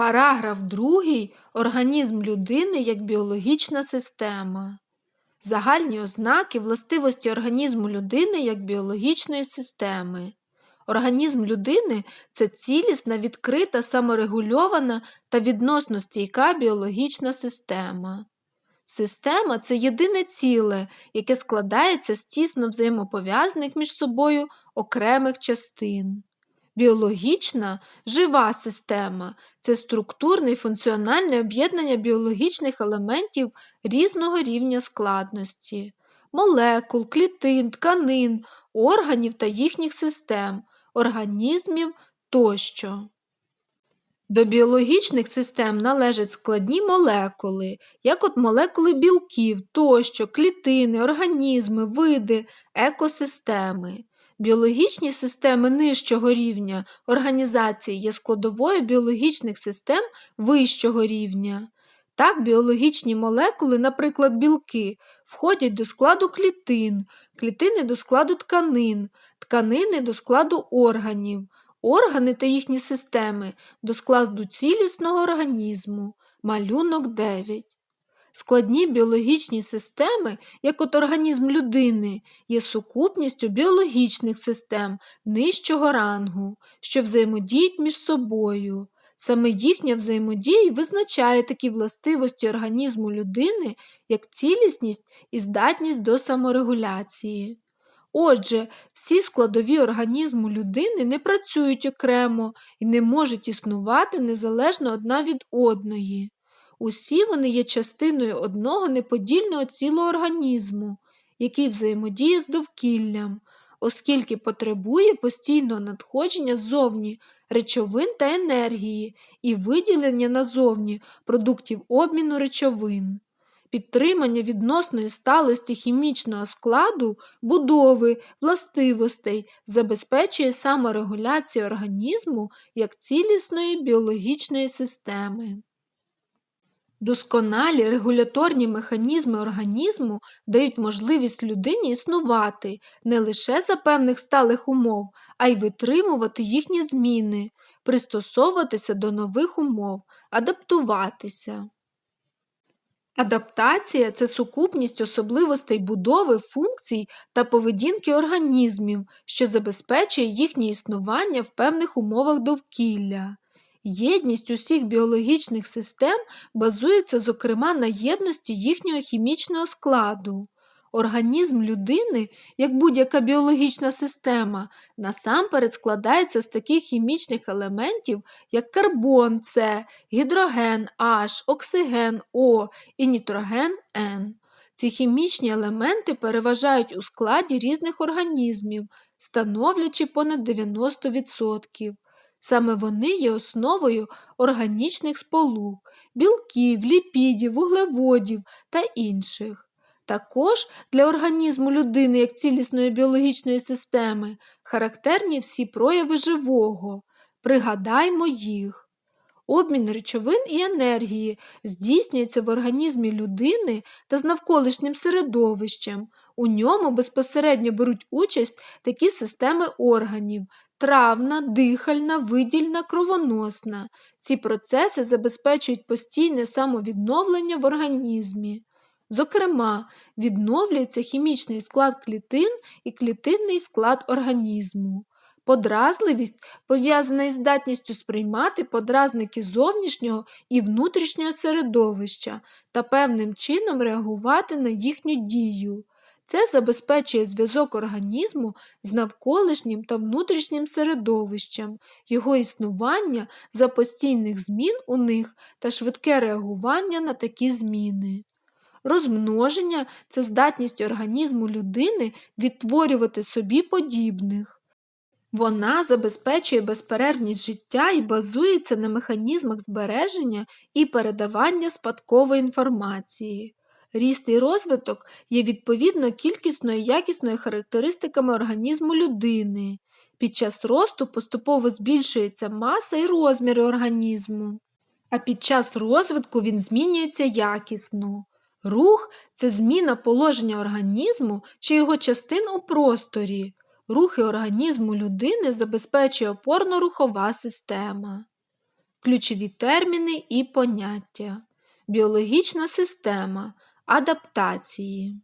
Параграф 2. Організм людини як біологічна система. Загальні ознаки властивості організму людини як біологічної системи. Організм людини це цілісна, відкрита, саморегульована та відносно стійка біологічна система. Система це єдине ціле, яке складається з тісно взаємопов'язаних між собою окремих частин. Біологічна жива система це структурне і функціональне об'єднання біологічних елементів різного рівня складності, молекул, клітин, тканин, органів та їхніх систем, організмів тощо. До біологічних систем належать складні молекули, як от молекули білків тощо, клітини, організми, види, екосистеми. Біологічні системи нижчого рівня організації є складовою біологічних систем вищого рівня. Так, біологічні молекули, наприклад, білки, входять до складу клітин, клітини до складу тканин, тканини до складу органів, органи та їхні системи до складу цілісного організму. Малюнок 9. Складні біологічні системи, як от організм людини, є сукупністю біологічних систем нижчого рангу, що взаємодіють між собою. Саме їхня взаємодія визначає такі властивості організму людини, як цілісність і здатність до саморегуляції. Отже, всі складові організму людини не працюють окремо і не можуть існувати незалежно одна від одної. Усі вони є частиною одного неподільного цілого організму, який взаємодіє з довкіллям, оскільки потребує постійного надходження ззовні речовин та енергії і виділення назовні продуктів обміну речовин. Підтримання відносної сталості хімічного складу, будови, властивостей забезпечує саморегуляцію організму як цілісної біологічної системи. Досконалі регуляторні механізми організму дають можливість людині існувати не лише за певних сталих умов, а й витримувати їхні зміни, пристосовуватися до нових умов, адаптуватися. Адаптація це сукупність особливостей будови, функцій та поведінки організмів, що забезпечує їхнє існування в певних умовах довкілля. Єдність усіх біологічних систем базується, зокрема, на єдності їхнього хімічного складу. Організм людини, як будь-яка біологічна система, насамперед складається з таких хімічних елементів, як карбон С, гідроген H, оксиген О і нітроген Н. Ці хімічні елементи переважають у складі різних організмів, становлячи понад 90%. Саме вони є основою органічних сполук, білків, ліпідів, вуглеводів та інших. Також для організму людини як цілісної біологічної системи характерні всі прояви живого. Пригадаймо їх. Обмін речовин і енергії здійснюється в організмі людини та з навколишнім середовищем. У ньому безпосередньо беруть участь такі системи органів травна, дихальна, видільна, кровоносна. Ці процеси забезпечують постійне самовідновлення в організмі. Зокрема, відновлюється хімічний склад клітин і клітинний склад організму. Подразливість пов'язана із здатністю сприймати подразники зовнішнього і внутрішнього середовища та певним чином реагувати на їхню дію. Це забезпечує зв'язок організму з навколишнім та внутрішнім середовищем, його існування за постійних змін у них та швидке реагування на такі зміни. Розмноження це здатність організму людини відтворювати собі подібних. Вона забезпечує безперервність життя і базується на механізмах збереження і передавання спадкової інформації. Ріст і розвиток є відповідно кількісною і якісною характеристиками організму людини. Під час росту поступово збільшується маса і розміри організму, а під час розвитку він змінюється якісно. Рух це зміна положення організму чи його частин у просторі. Рухи організму людини забезпечує опорно-рухова система. ключові терміни і поняття, біологічна система, адаптації.